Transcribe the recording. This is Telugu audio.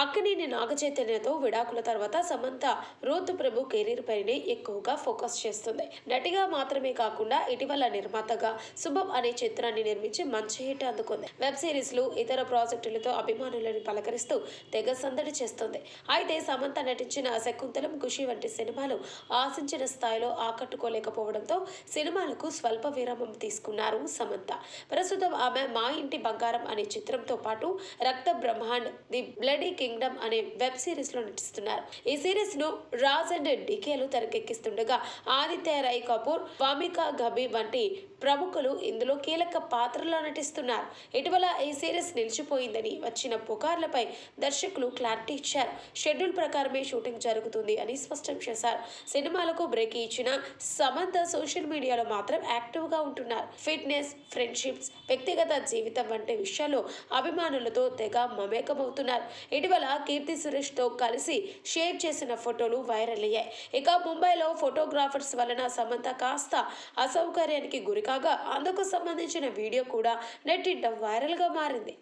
అక్కినేని నాగచైతన్యతో విడాకుల తర్వాత సమంత రోత్ ప్రభు కెరీర్ పైనే ఎక్కువగా ఫోకస్ చేస్తుంది. నటిగా మాత్రమే కాకుండా ఇటీవల నిర్మాతగా శుభం అనే చిత్రాన్ని నిర్మించి మంచి హిట్ అందుకుంది. వెబ్ సిరీస్లు ఇతర ప్రాజెక్టులతో అభిమానులను పలకరిస్తూ తెగ సందడి చేస్తుంది. అయితే సమంత నటించిన శకుంతలం ఖుషి వంటి సినిమాలు ఆశించిన స్థాయిలో ఆకట్టుకోలేకపోవడంతో సినిమాలకు స్వల్ప విరామం తీసుకున్నారు సమంత. ప్రస్తుతం ఆమె మా ఇంటి బంగారం అనే చిత్రంతో పాటు Rakt Brahmand the bloody kingdom అనే వెబ్ సిరీస్లో నటిస్తున్నారు. ఈ సిరీస్ను రాజ్ అండ్ డికేలు తెరకెక్కిస్తుండగా ఆదిత్య రై కపూర్ వామికా గబి వంటి ప్రముఖులు ఇందులో కీలక పాత్రలో నటిస్తున్నారు. ఇటీవల ఈ సిరీస్ నిలిచిపోయిందని వచ్చిన పుకార్లపై దర్శకులు క్లారిటీ ఇచ్చారు. షెడ్యూల్ ప్రకారమే షూటింగ్ జరుగుతుంది అని స్పష్టం చేశారు. సినిమాలకు బ్రేక్ ఇచ్చిన సమంత సోషల్ మీడియాలో మాత్రం యాక్టివ్గా ఉంటున్నారు. ఫిట్నెస్ ఫ్రెండ్షిప్స్ వ్యక్తిగత జీవితం వంటి విషయాల్లో అభిమానులతో తెగ మమేకమవుతున్నారు. ఇటీవల కీర్తి సురేష్తో కలిసి షేర్ చేసిన ఫోటోలు వైరల్ అయ్యాయి. ఇక ముంబైలో ఫోటోగ్రాఫర్స్ వలన సమంత కాస్త అసౌకర్యానికి గురికాగా అందుకు సంబంధించిన వీడియో కూడా నెట్టింట వైరల్గా మారింది.